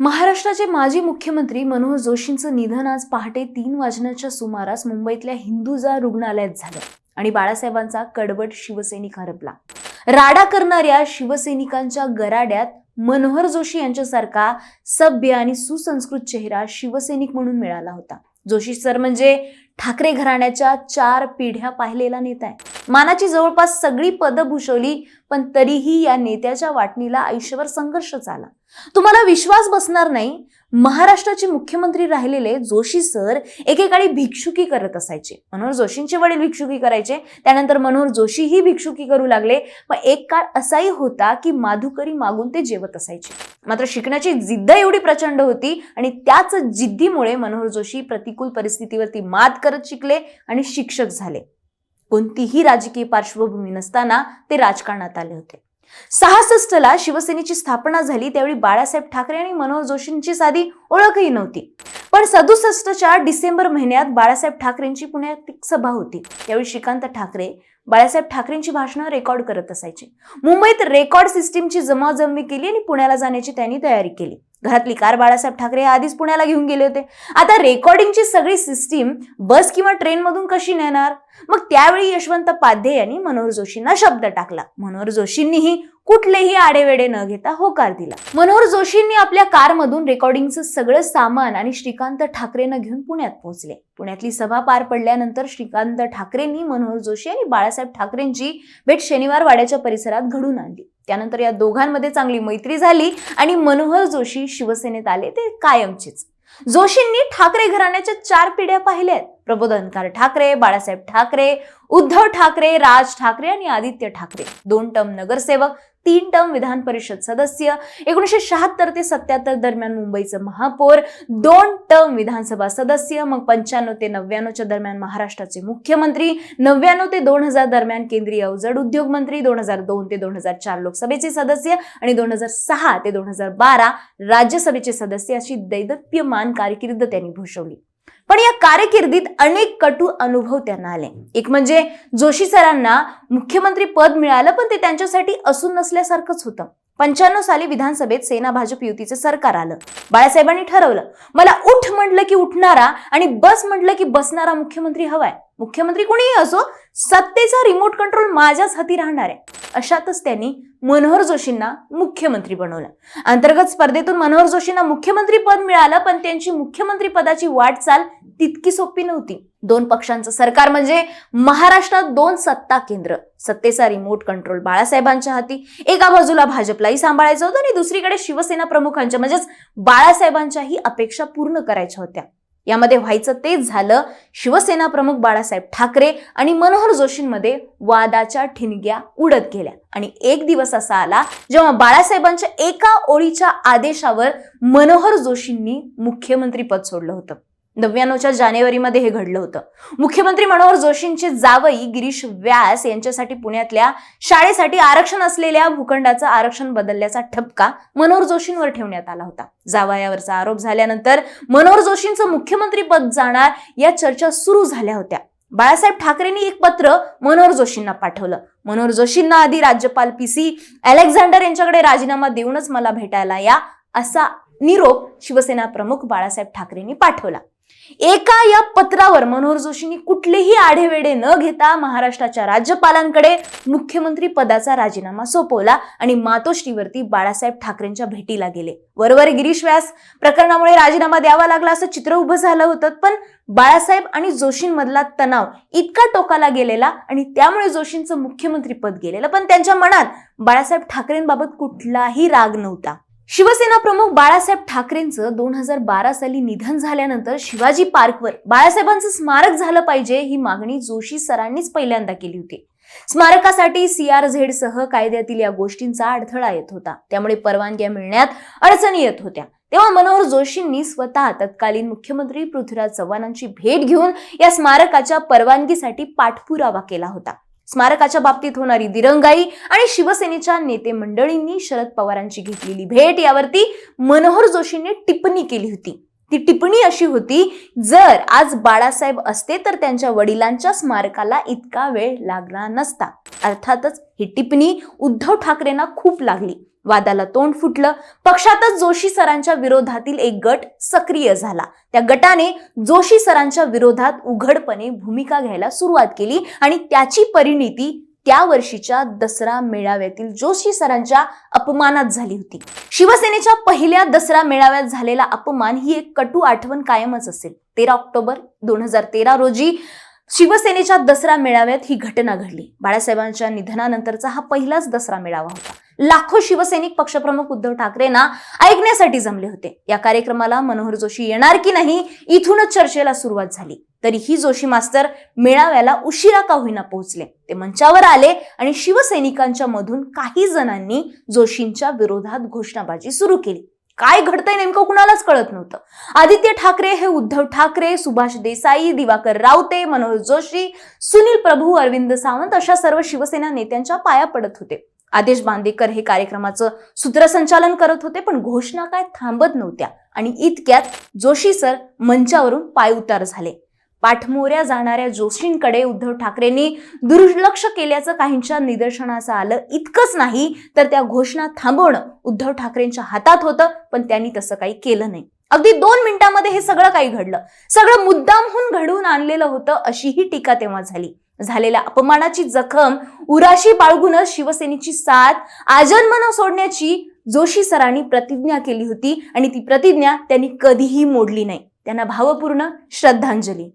महाराष्ट्राचे माजी मुख्यमंत्री मनोहर जोशींचं निधन आज पहाटे तीन वाजण्याच्या सुमारास मुंबईतल्या हिंदुजा रुग्णालयात झालं आणि बाळासाहेबांचा कडवट शिवसैनिक हरपला. राडा करणाऱ्या शिवसैनिकांच्या गराड्यात मनोहर जोशी यांच्यासारखा सभ्य आणि सुसंस्कृत चेहरा शिवसैनिक म्हणून मिळाला होता. जोशी सर म्हणजे ठाकरे घराण्याच्या चार पिढ्या पाहिलेला नेता आहे. मानाची जवळपास सगळी पदं भूषवली पण तरीही या नेत्याच्या वाटणीला आयुष्यभर संघर्ष झाला. तुम्हाला विश्वास बसणार नाही महाराष्ट्राचे मुख्यमंत्री राहिलेले जोशी सर एकेकाळी भिक्षुकी करत असायचे. मनोहर जोशींचे वडील भिक्षुकी करायचे त्यानंतर मनोहर जोशीही भिक्षुकी करू लागले. पण एक काळ असाही होता की माधुकरी मागून ते जेवत असायचे. मात्र शिकण्याची जिद्द एवढी प्रचंड होती आणि त्याच जिद्दीमुळे मनोहर जोशी प्रतिकूल परिस्थितीवरती मात करत शिकले आणि शिक्षक झाले. कोणतीही राजकीय पार्श्वभूमी नसताना ते राजकारणात आले होते. सहासष्टला शिवसेनेची स्थापना झाली त्यावेळी बाळासाहेब ठाकरे आणि मनोहर जोशींची साधी ओळखही नव्हती. पण सदुसष्टच्या डिसेंबर महिन्यात बाळासाहेब ठाकरेंची पुण्यात एक सभा होती. त्यावेळी श्रीकांत ठाकरे बाळासाहेब ठाकरेंची भाषणं रेकॉर्ड करत असायचे. मुंबईत रेकॉर्ड सिस्टीमची जमाजमी केली आणि पुण्याला जाण्याची त्यांनी तयारी केली. घरातली कार बाळासाहेब ठाकरे आधीच पुण्याला घेऊन गेले होते. आता रेकॉर्डिंगची सगळी सिस्टीम बस किंवा ट्रेन मधून कशी नेणार? मग त्यावेळी यशवंत पाध्ये यांनी मनोहर जोशींना शब्द टाकला. मनोहर जोशींनीही कुठलेही आडेवेडे न घेता होकार दिला. मनोहर जोशींनी आपल्या कारमधून रेकॉर्डिंगचं सगळं सामान आणि श्रीकांत ठाकरेंना घेऊन पुण्यात पोहोचले. पुण्यातली सभा पार पडल्यानंतर श्रीकांत ठाकरेंनी मनोहर जोशी आणि बाळासाहेब ठाकरेंची भेट शनिवार वाड्याच्या परिसरात घडून आणली. त्यानंतर या दोघांमध्ये चांगली मैत्री झाली आणि मनोहर जोशी शिवसेनेत आले ते कायमचेच. जोशींनी ठाकरे घराण्याच्या चार पिढ्या पाहिल्या आहेत. प्रबोधनकार ठाकरे बाळासाहेब ठाकरे उद्धव ठाकरे राज ठाकरे आणि आदित्य ठाकरे. दोन टर्म नगरसेवक तीन टर्म विधान परिषद सदस्य एकोणीसशे शहात्तर ते सत्याहत्तर दरम्यान मुंबईचं महापौर दोन टर्म विधानसभा सदस्य मग पंच्याण्णव ते नव्याण्णवच्या दरम्यान महाराष्ट्राचे मुख्यमंत्री नव्याण्णव ते दोन हजार दरम्यान केंद्रीय अवजड उद्योग मंत्री दोन हजार दोन ते दोन हजार चार लोकसभेचे सदस्य आणि दोन हजार सहा ते दोन हजार बारा राज्यसभेचे सदस्य अशी दैदप्यमान कारकीर्द त्यांनी भूषवली. पण या कारकिर्दीत अनेक कटू अनुभव त्यांना आले. एक म्हणजे जोशी सरांना मुख्यमंत्री पद मिळालं पण ते त्यांच्यासाठी असून नसल्यासारखंच होतं. पंच्याण्णव साली विधानसभेत सेना भाजप युतीचे सरकार आलं. बाळासाहेबांनी ठरवलं मला उठ म्हटलं की उठणारा आणि बस म्हटलं की बसणारा मुख्यमंत्री हवाय. मुख्यमंत्री कोणीही असो सत्तेचा रिमोट कंट्रोल माझ्याच हाती राहणार आहे. अशातच त्यांनी मनोहर जोशींना मुख्यमंत्री बनवलं. अंतर्गत स्पर्धेतून मनोहर जोशींना मुख्यमंत्री पद मिळालं पण त्यांची मुख्यमंत्री पदाची वाटचाल तितकी सोपी नव्हती. दोन पक्षांचं सरकार म्हणजे महाराष्ट्रात दोन सत्ता केंद्र. सत्तेचा रिमोट कंट्रोल बाळासाहेबांच्या हाती एका बाजूला भाजपलाही सांभाळायचं होतं आणि दुसरीकडे शिवसेना प्रमुखांच्या म्हणजेच बाळासाहेबांच्याही अपेक्षा पूर्ण करायच्या होत्या. यामध्ये व्हायचं तेच झालं. शिवसेना प्रमुख बाळासाहेब ठाकरे आणि मनोहर जोशींमध्ये वादाच्या ठिणग्या उडत गेल्या. आणि एक दिवस असा आला जेव्हा बाळासाहेबांच्या एका ओळीच्या आदेशावर मनोहर जोशींनी मुख्यमंत्री पद सोडलं होतं. नव्याण्णवच्या जानेवारीमध्ये हे घडलं होतं. मुख्यमंत्री मनोहर जोशींचे जावई गिरीश व्यास यांच्यासाठी पुण्यातल्या शाळेसाठी आरक्षण असलेल्या भूखंडाचं आरक्षण बदलल्याचा ठपका मनोहर जोशींवर ठेवण्यात आला होता. जावयावरचा आरोप झाल्यानंतर मनोहर जोशींचं मुख्यमंत्री पद जाणार या चर्चा सुरू झाल्या होत्या. बाळासाहेब ठाकरेंनी एक पत्र मनोहर जोशींना पाठवलं. मनोहर जोशींना आधी राज्यपाल पी सी अलेक्झांडर यांच्याकडे राजीनामा देऊनच मला भेटायला या असा निरोप शिवसेना प्रमुख बाळासाहेब ठाकरेंनी पाठवला. एका या पत्रावर मनोहर जोशींनी कुठलेही आढेवेढे न घेता महाराष्ट्राच्या राज्यपालांकडे मुख्यमंत्री पदाचा राजीनामा सोपवला आणि मातोश्रीवरती बाळासाहेब ठाकरेंच्या भेटीला गेले. वरवर गिरीश व्यास प्रकरणामुळे राजीनामा द्यावा लागला असं चित्र उभं झालं होतं पण बाळासाहेब आणि जोशींमधला तणाव इतका टोकाला गेलेला आणि त्यामुळे जोशींचं मुख्यमंत्री पद गेलेलं पण त्यांच्या मनात बाळासाहेब ठाकरेंबाबत कुठलाही राग नव्हता. शिवसेना प्रमुख बाळासाहेब ठाकरेंचं दोन हजार बारा साली निधन झाल्यानंतर शिवाजी पार्कवर बाळासाहेबांचं स्मारक झालं पाहिजे ही मागणी जोशी सरांनीच पहिल्यांदा केली होती. स्मारकासाठी सीआरझेड सह कायद्यातील या गोष्टींचा अडथळा येत होता. त्यामुळे परवानग्या मिळण्यात अडचणी येत होत्या. तेव्हा मनोहर जोशींनी स्वतः तत्कालीन मुख्यमंत्री पृथ्वीराज चव्हाणांची भेट घेऊन या स्मारकाच्या परवानगीसाठी पाठपुरावा केला होता. स्मारकाच्या बाबतीत होणारी दिरंगाई आणि शिवसेनेच्या नेते मंडळींनी शरद पवारांची घेतलेली भेट यावरती मनोहर जोशींनी टिप्पणी केली होती. ती टिप्पणी अशी होती जर आज बाळासाहेब असते तर त्यांच्या वडिलांच्या स्मारकाला इतका वेळ लागला नसता. अर्थातच ही टिप्पणी उद्धव ठाकरेंना खूप लागली. वादाला तोंड फुटलं. पक्षातच जोशी सरांच्या विरोधातील एक गट सक्रिय झाला. त्या गटाने जोशी सरांच्या विरोधात उघडपणे भूमिका घ्यायला सुरुवात केली आणि त्याची परिणिती त्या वर्षीच्या दसरा मेळाव्यातील जोशी सरांच्या अपमानात झाली होती. शिवसेनेच्या पहिल्या दसरा मेळाव्यात झालेला अपमान ही एक कटू आठवण कायमच असेल. तेरा ऑक्टोबर दोन हजार तेरा रोजी शिवसेनेच्या दसरा मेळाव्यात ही घटना घडली. बाळासाहेबांच्या निधनानंतरचा हा पहिलाच दसरा मेळावा होता. लाखो शिवसैनिक पक्षप्रमुख उद्धव ठाकरेंना ऐकण्यासाठी जमले होते. या कार्यक्रमाला मनोहर जोशी येणार की नाही इथूनच चर्चेला सुरुवात झाली. तरीही जोशी मास्तर मेळाव्याला उशिरा का होईना पोहोचले? ते मंचावर आले आणि शिवसैनिकांच्या मधून काही जणांनी जोशींच्या विरोधात घोषणाबाजी सुरू केली. काय घडतंय नेमकं कुणालाच कळत नव्हतं. आदित्य ठाकरे हे उद्धव ठाकरे सुभाष देसाई दिवाकर रावते मनोहर जोशी सुनील प्रभू अरविंद सावंत अशा सर्व शिवसेना नेत्यांच्या पाया पडत होते. आदेश बांदेकर हे कार्यक्रमाचं सूत्रसंचालन करत होते पण घोषणा काय थांबत नव्हत्या. आणि इतक्यात जोशी सर मंचावरून पायउतार झाले. पाठमोऱ्या जाणाऱ्या जोशींकडे उद्धव ठाकरेंनी दुर्लक्ष केल्याचं काहींच्या निदर्शनास आलं. इतकंच नाही तर त्या घोषणा थांबवणं उद्धव ठाकरेंच्या हातात होतं पण त्यांनी तसं काही केलं नाही. अगदी दोन मिनिटांमध्ये हे सगळं काही घडलं. सगळं मुद्दामहून घडवून आणलेलं होतं अशीही टीका तेव्हा झाली. झालेल्या अपमानाची जखम उराशी बाळगूनच शिवसेनेची साथ आजन्म सोडण्याची जोशी सरांनी प्रतिज्ञा केली होती आणि ती प्रतिज्ञा त्यांनी कधीही मोडली नाही. त्यांना भावपूर्ण श्रद्धांजली.